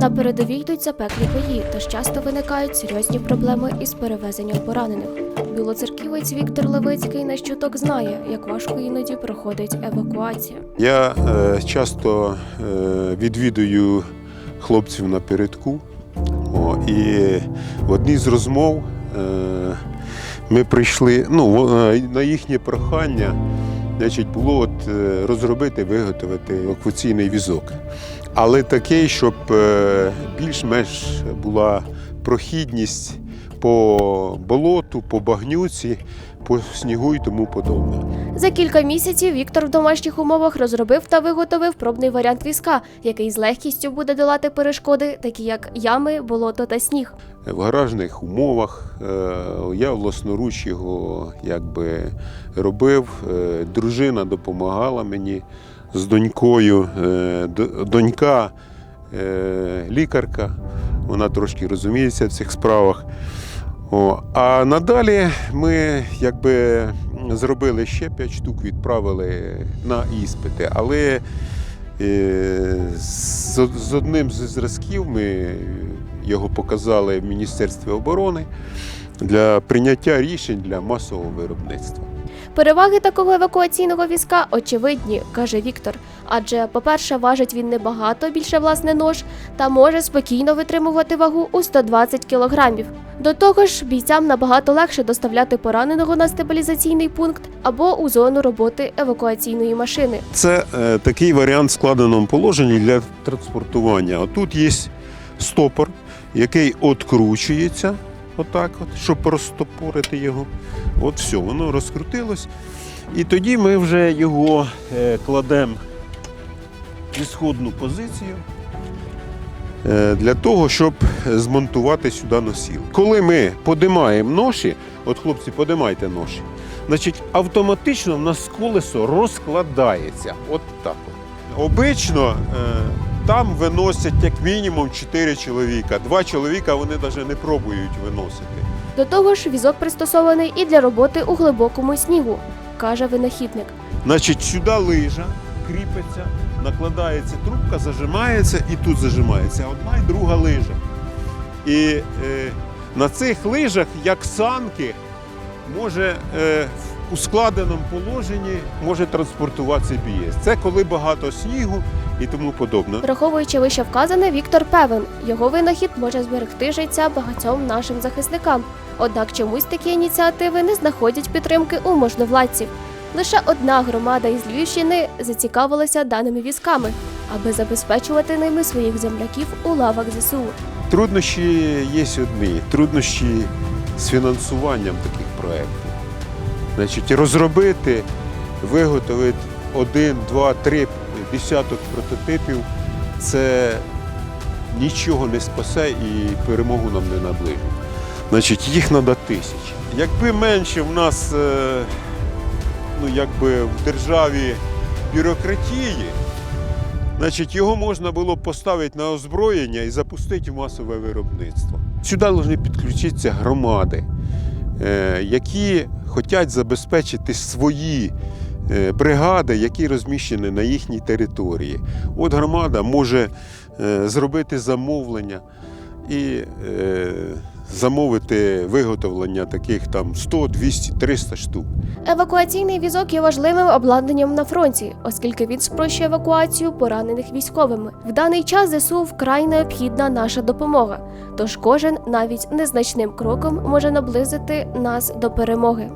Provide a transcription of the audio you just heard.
На передовій йдуть запеклі бої, тож часто виникають серйозні проблеми із перевезенням поранених. Білоцерківець Віктор Левицький на щуток знає, як важко іноді проходить евакуація. Я е, часто е, відвідую хлопців на передку. О, і в одній з розмов е, ми прийшли ну, е, на їхнє прохання значить, було от, е, розробити, виготовити евакуаційний візок. Але такий, щоб е, більш-менш була прохідність по болоту, по багнюці, по снігу і тому подобне. За кілька місяців Віктор в домашніх умовах розробив та виготовив пробний варіант візка, який з легкістю буде долати перешкоди, такі як ями, болото та сніг. в гаражних умовах. Е, Я власноруч його якби робив. Е, Дружина допомагала мені з донькою. Е, Донька е, лікарка, вона трошки розуміється в цих справах. О, а надалі ми якби зробили ще 5 штук, відправили на іспити. Але е, з, з одним з зразків ми його показали в Міністерстві оборони для прийняття рішень для масового виробництва. Переваги такого евакуаційного візка очевидні, каже Віктор. Адже, по-перше, важить він небагато більше власне нож та може спокійно витримувати вагу у 120 кілограмів. До того ж, бійцям набагато легше доставляти пораненого на стабілізаційний пункт або у зону роботи евакуаційної машини. Це е, такий варіант в складеному положенні для транспортування. Отут є стопор, який откручується, отак, от, щоб розтопорити його. От все, воно розкрутилось. І тоді ми вже його е, кладемо в ісходну позицію е, для того, щоб змонтувати сюди носіл. Коли ми подимаємо ноші, от хлопці, подимайте ноші, значить автоматично в нас колесо розкладається. От так. Обично е, там виносять як мінімум 4 чоловіка. Два чоловіка вони навіть не пробують виносити. До того ж, візок пристосований і для роботи у глибокому снігу, каже винахідник. Значить, сюди лижа кріпиться, накладається трубка, зажимається і тут зажимається одна і друга лижа. І е, на цих лижах, як санки, може е, в ускладеному положенні може транспортуватися бієць. Це коли багато снігу і тому подобне. Враховуючи вище вказане, Віктор певен, його винахід може зберегти життя багатьом нашим захисникам. Однак чомусь такі ініціативи не знаходять підтримки у можновладців. Лише одна громада із Львівщини зацікавилася даними візками, аби забезпечувати ними своїх земляків у лавах ЗСУ. Труднощі є одні. Труднощі з фінансуванням таких проєктів. Значить, розробити, виготовити один, два, три десяток прототипів це нічого не спасе і перемогу нам не наближить. Значить, їх треба тисячі. Якби менше в нас е, ну, якби в державі бюрократії, Значить, його можна було б поставити на озброєння і запустити в масове виробництво. Сюди повинні підключитися громади, е, які хочуть забезпечити свої е, бригади, які розміщені на їхній території. От громада може зробити замовлення і замовити виготовлення таких там 100, 200, 300 штук. Евакуаційний візок є важливим обладнанням на фронті, оскільки він спрощує евакуацію поранених військовими. В даний час ЗСУ вкрай необхідна наша допомога. Тож кожен навіть незначним кроком може наблизити нас до перемоги.